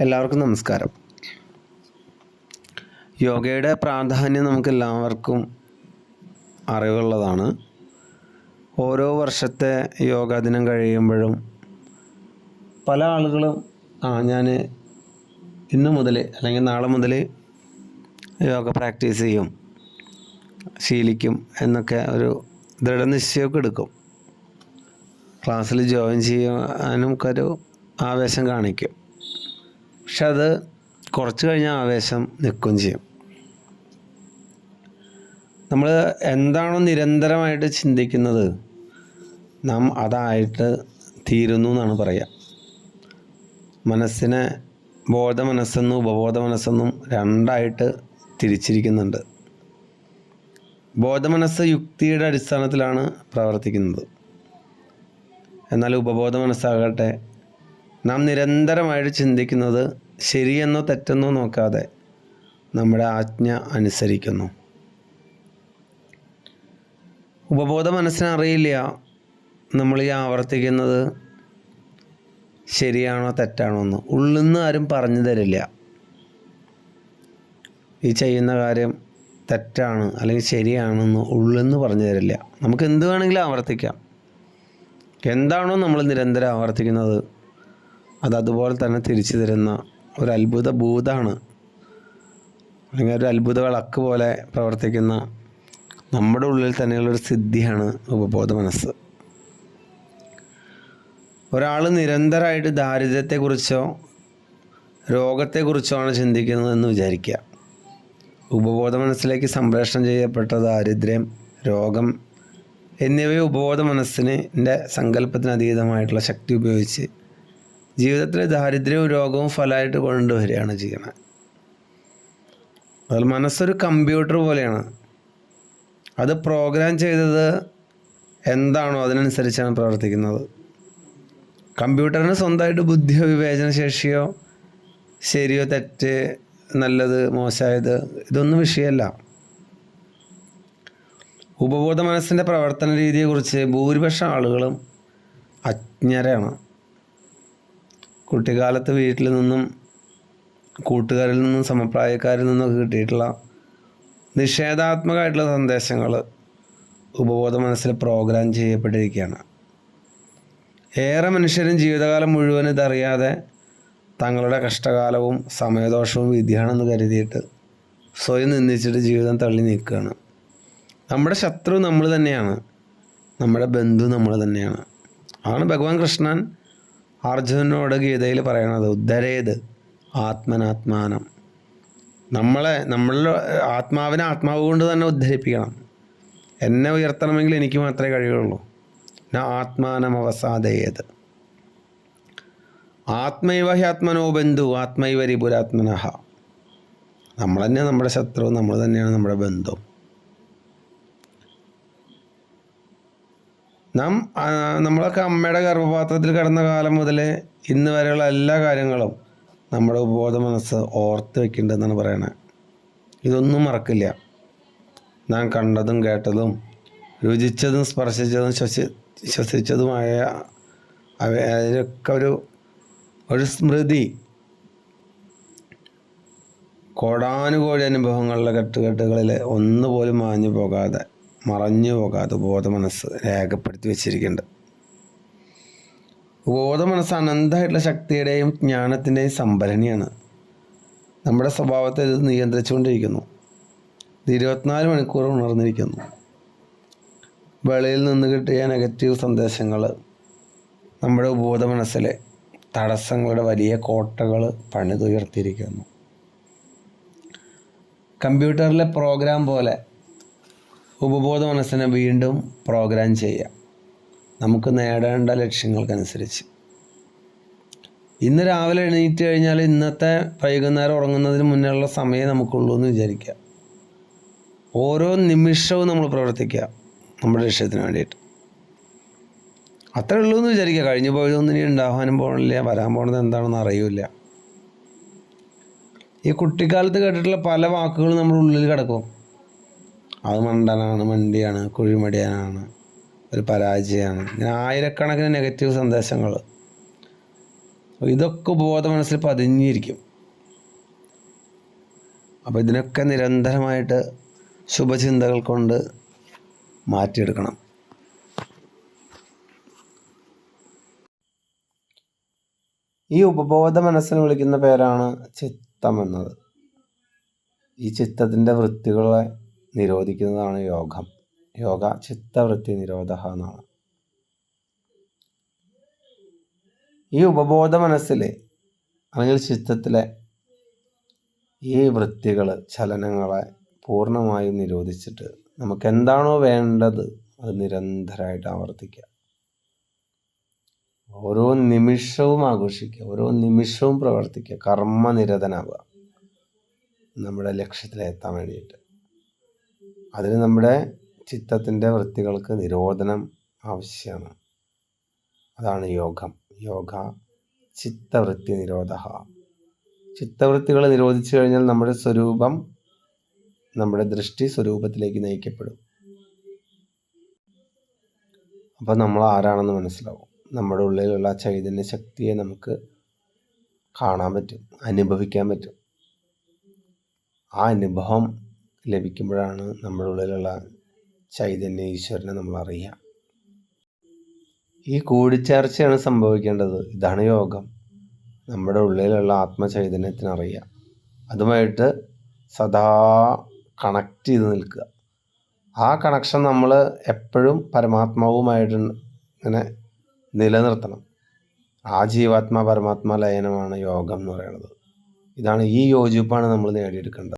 എല്ലാവർക്കും നമസ്കാരം. യോഗയുടെ പ്രാധാന്യം നമുക്ക് എല്ലാവർക്കും അറിവുള്ളതാണ്. ഓരോ വർഷത്തെ യോഗ ദിനം കഴിയുമ്പോഴും പല ആളുകളും ആ ഞാൻ ഇന്ന് മുതൽ അല്ലെങ്കിൽ നാളെ മുതൽ യോഗ പ്രാക്ടീസ് ചെയ്യും ശീലിക്കും എന്നൊക്കെ ഒരു ദൃഢനിശ്ചയമൊക്കെ എടുക്കും. ക്ലാസ്സിൽ ജോയിൻ ചെയ്യാനും ഒക്കെ ഒരു ആവേശം കാണിക്കും. പക്ഷെ അത് കുറച്ച് കഴിഞ്ഞ ആവേശം നിൽക്കുകയും ചെയ്യും. നമ്മൾ എന്താണോ നിരന്തരമായിട്ട് ചിന്തിക്കുന്നത് നാം അതായിട്ട് തീരുന്നു എന്നാണ് പറയുക. മനസ്സിനെ ബോധ മനസ്സെന്നും ഉപബോധ മനസ്സെന്നും രണ്ടായിട്ട് തിരിച്ചിരിക്കുന്നുണ്ട്. ബോധ മനസ്സ് യുക്തിയുടെ അടിസ്ഥാനത്തിലാണ് പ്രവർത്തിക്കുന്നത്. എന്നാൽ ഉപബോധ മനസ്സാകട്ടെ നാം നിരന്തരമായിട്ട് ചിന്തിക്കുന്നത് ശരിയെന്നോ തെറ്റെന്നോ നോക്കാതെ നമ്മുടെ ആജ്ഞ അനുസരിക്കുന്നു. ഉപബോധ മനസ്സിനറിയില്ല നമ്മൾ ഈ ആവർത്തിക്കുന്നത് ശരിയാണോ തെറ്റാണോ എന്ന്. ഉള്ളിൽ നിന്ന് ആരും പറഞ്ഞു തരില്ല. ഈ ചെയ്യുന്ന കാര്യം തെറ്റാണ് അല്ലെങ്കിൽ ശരിയാണെന്ന് നിന്ന് പറഞ്ഞു തരില്ല. നമുക്ക് എന്ത് വേണമെങ്കിലും ആവർത്തിക്കാം. എന്താണോ നമ്മൾ നിരന്തരം ആവർത്തിക്കുന്നത് അത് അതുപോലെ തന്നെ തിരിച്ചു തരുന്ന ഒരു അത്ഭുത ഭൂതാണ്. അല്ലെങ്കിൽ ഒരു അത്ഭുത വിളക്ക് പോലെ പ്രവർത്തിക്കുന്ന നമ്മുടെ ഉള്ളിൽ തന്നെയുള്ളൊരു സിദ്ധിയാണ് ഉപബോധ മനസ്സ്. ഒരാൾ നിരന്തരമായിട്ട് ദാരിദ്ര്യത്തെക്കുറിച്ചോ രോഗത്തെക്കുറിച്ചോ ആണ് ചിന്തിക്കുന്നതെന്ന് വിചാരിക്കുക. ഉപബോധ മനസ്സിലേക്ക് സംപ്രേഷണം ചെയ്യപ്പെട്ട ദാരിദ്ര്യം രോഗം എന്നിവയെ ഉപബോധ മനസ്സിന്റെ സങ്കല്പത്തിന് അതീതമായിട്ടുള്ള ശക്തി ഉപയോഗിച്ച് ജീവിതത്തിൽ ദാരിദ്ര്യവും രോഗവും ഫലമായിട്ട് കൊണ്ടുവരികയാണ് ചെയ്യുന്നത്. അതിൽ മനസ്സൊരു കമ്പ്യൂട്ടർ പോലെയാണ്. അത് പ്രോഗ്രാം ചെയ്തത് എന്താണോ അതിനനുസരിച്ചാണ് പ്രവർത്തിക്കുന്നത്. കമ്പ്യൂട്ടറിന് സ്വന്തമായിട്ട് ബുദ്ധിയോ വിവേചന ശേഷിയോ ശരിയോ തെറ്റ് നല്ലത് മോശമായത് ഇതൊന്നും വിഷയമല്ല. ഉപബോധ മനസ്സിന്റെ പ്രവർത്തന രീതിയെക്കുറിച്ച് ഭൂരിപക്ഷം ആളുകളും അജ്ഞരാണ്. കുട്ടിക്കാലത്ത് വീട്ടിൽ നിന്നും കൂട്ടുകാരിൽ നിന്നും സമപ്രായക്കാരിൽ നിന്നൊക്കെ കിട്ടിയിട്ടുള്ള നിഷേധാത്മകമായിട്ടുള്ള സന്ദേശങ്ങൾ ഉപബോധ മനസ്സിൽ പ്രോഗ്രാം ചെയ്യപ്പെട്ടിരിക്കുകയാണ്. ഏറെ മനുഷ്യരും ജീവിതകാലം മുഴുവൻ ഇതറിയാതെ തങ്ങളുടെ കഷ്ടകാലവും സമയദോഷവും വിധിയാണെന്ന് കരുതിയിട്ട് സ്വയം നിന്ദിച്ചിട്ട് ജീവിതം തള്ളി നീക്കുകയാണ്. നമ്മുടെ ശത്രു നമ്മൾ തന്നെയാണ്. നമ്മുടെ ബന്ധു നമ്മൾ തന്നെയാണ്. ആണ് ഭഗവാൻ കൃഷ്ണൻ അർജുനനോട് ഗീതയിൽ പറയുന്നത് ഉദ്ധരേത് ആത്മനാത്മാനം. നമ്മളെ നമ്മളിൽ ആത്മാവിനെ ആത്മാവ് കൊണ്ട് തന്നെ ഉദ്ധരിപ്പിക്കണം. എന്നെ ഉയർത്തണമെങ്കിൽ എനിക്ക് മാത്രമേ കഴിയുള്ളൂ. ഞാൻ ആത്മാനം അവസാദയത് ആത്മൈവ ഹി ആത്മനോ ബന്ധു ആത്മൈവ രിപുരാത്മനഹ. നമ്മൾ തന്നെ നമ്മുടെ ശത്രു നമ്മൾ തന്നെയാണ് നമ്മുടെ ബന്ധു. നാം നമ്മളൊക്കെ അമ്മയുടെ ഗർഭപാത്രത്തിൽ കിടന്ന കാലം മുതൽ ഇന്ന് വരെയുള്ള എല്ലാ കാര്യങ്ങളും നമ്മുടെ ഉപബോധ മനസ്സ് ഓർത്ത് വെക്കേണ്ടതെന്നാണ് പറയണത് ഇതൊന്നും മറക്കില്ല. നാം കണ്ടതും കേട്ടതും രുചിച്ചതും സ്പർശിച്ചതും ശ്വസി ശ്വസിച്ചതുമായ അവ അതിനൊക്കെ ഒരു ഒരു സ്മൃതി. കോടാനുകോടി അനുഭവങ്ങളുടെ കെട്ടുകെട്ടുകളിൽ ഒന്നുപോലും മാഞ്ഞു പോകാതെ മറഞ്ഞു പോകാതെ ബോധമനസ്സ് രേഖപ്പെടുത്തി വെച്ചിരിക്കുന്നുണ്ട്. ബോധമനസ്സ് അനന്തമായിട്ടുള്ള ശക്തിയുടെയും ജ്ഞാനത്തിന്റെയും സംഭരണിയാണ്. നമ്മുടെ സ്വഭാവത്തെ ഇത് നിയന്ത്രിച്ചുകൊണ്ടിരിക്കുന്നു. ഇത് ഇരുപത്തിനാല് മണിക്കൂർ ഉണർന്നിരിക്കുന്നു. വെളിയിൽ നിന്ന് കിട്ടിയ നെഗറ്റീവ് സന്ദേശങ്ങൾ നമ്മുടെ ബോധമനസ്സിലെ തടസ്സങ്ങളുടെ വലിയ കോട്ടകൾ പണിതുയർത്തിയിരിക്കുന്നു. കമ്പ്യൂട്ടറിലെ പ്രോഗ്രാം പോലെ ഉപബോധ മനസ്സിനെ വീണ്ടും പ്രോഗ്രാം ചെയ്യാം നമുക്ക് നേടേണ്ട ലക്ഷ്യങ്ങൾക്കനുസരിച്ച്. ഇന്ന് രാവിലെ എണീറ്റ് കഴിഞ്ഞാൽ ഇന്നത്തെ വൈകുന്നേരം ഉറങ്ങുന്നതിന് മുന്നേയുള്ള സമയം നമുക്കുള്ളൂ എന്ന് വിചാരിക്കുക. ഓരോ നിമിഷവും നമ്മൾ പ്രവർത്തിക്കുക നമ്മുടെ ലക്ഷ്യത്തിന് വേണ്ടിയിട്ട്. അത്രേ ഉള്ളൂ എന്ന് വിചാരിക്കുക. കഴിഞ്ഞു പോയതൊന്നും ഇനി ഉണ്ടാകാനും പോകണില്ല വരാൻ പോണത് എന്താണെന്ന് അറിയില്ല. ഈ കുട്ടിക്കാലത്ത് കേട്ടിട്ടുള്ള പല വാക്കുകളും നമ്മുടെ ഉള്ളിൽ കിടക്കും. അത് മണ്ടനാണ് മണ്ടിയാണ് കുഴിമടിയാനാണ് ഒരു പരാജയമാണ്. ഇങ്ങനെ ആയിരക്കണക്കിന് നെഗറ്റീവ് സന്ദേശങ്ങൾ ഇതൊക്കെ ബോധ മനസ്സിൽ പതിഞ്ഞിരിക്കും. അപ്പോൾ ഇതിനൊക്കെ നിരന്തരമായിട്ട് ശുഭചിന്തകൾ കൊണ്ട് മാറ്റിയെടുക്കണം. ഈ ഉപബോധ മനസ്സിന് വിളിക്കുന്ന പേരാണ് ചിത്തം എന്നത്. ഈ ചിത്തത്തിന്റെ വൃത്തികളെ നിരോധിക്കുന്നതാണ് യോഗം. യോഗ ചിത്തവൃത്തി നിരോധ എന്നാണ്. ഈ ഉപബോധ മനസ്സിലെ അല്ലെങ്കിൽ ചിത്തത്തിലെ ഈ വൃത്തികൾ ചലനങ്ങളെ പൂർണമായും നിരോധിച്ചിട്ട് നമുക്ക് എന്താണോ വേണ്ടത് അത് നിരന്തരമായിട്ട് ആവർത്തിക്കുക. ഓരോ നിമിഷവും ആഘോഷിക്കുക ഓരോ നിമിഷവും പ്രവർത്തിക്കുക കർമ്മനിരതനാവുക. നമ്മുടെ ലക്ഷ്യത്തിലെത്താൻ വേണ്ടിയിട്ട്. അതിന് നമ്മുടെ ചിത്തത്തിന്റെ വൃത്തികൾക്ക് നിരോധനം ആവശ്യമാണ്. അതാണ് യോഗം. യോഗ ചിത്തവൃത്തി നിരോധ ചിത്തവൃത്തികൾ നിരോധിച്ചു കഴിഞ്ഞാൽ നമ്മുടെ സ്വരൂപം നമ്മുടെ ദൃഷ്ടി സ്വരൂപത്തിലേക്ക് നയിക്കപ്പെടും. അപ്പോൾ നമ്മൾ ആരാണെന്ന് മനസ്സിലാവും. നമ്മുടെ ഉള്ളിലുള്ള ചൈതന്യ ശക്തിയെ നമുക്ക് കാണാൻ പറ്റും അനുഭവിക്കാൻ പറ്റും. ആ അനുഭവം ലഭിക്കുമ്പോഴാണ് നമ്മുടെ ഉള്ളിലുള്ള ചൈതന്യ ഈശ്വരനെ നമ്മൾ അറിയുക ഈ കൂടിച്ചേർച്ചയാണ് സംഭവിക്കേണ്ടത്. ഇതാണ് യോഗം. നമ്മുടെ ഉള്ളിലുള്ള ആത്മചൈതന്യത്തിന് അറിയുക. അതുമായിട്ട് സദാ കണക്ട് ചെയ്ത് നിൽക്കുക. ആ കണക്ഷൻ നമ്മൾ എപ്പോഴും പരമാത്മാവുമായിട്ട് ഇങ്ങനെ നിലനിർത്തണം. ആ ജീവാത്മാ പരമാത്മാ ലയനമാണ് യോഗം എന്ന് പറയുന്നത്. ഇതാണ് ഈ യോജിപ്പാണ് നമ്മൾ നേടിയെടുക്കേണ്ടത്.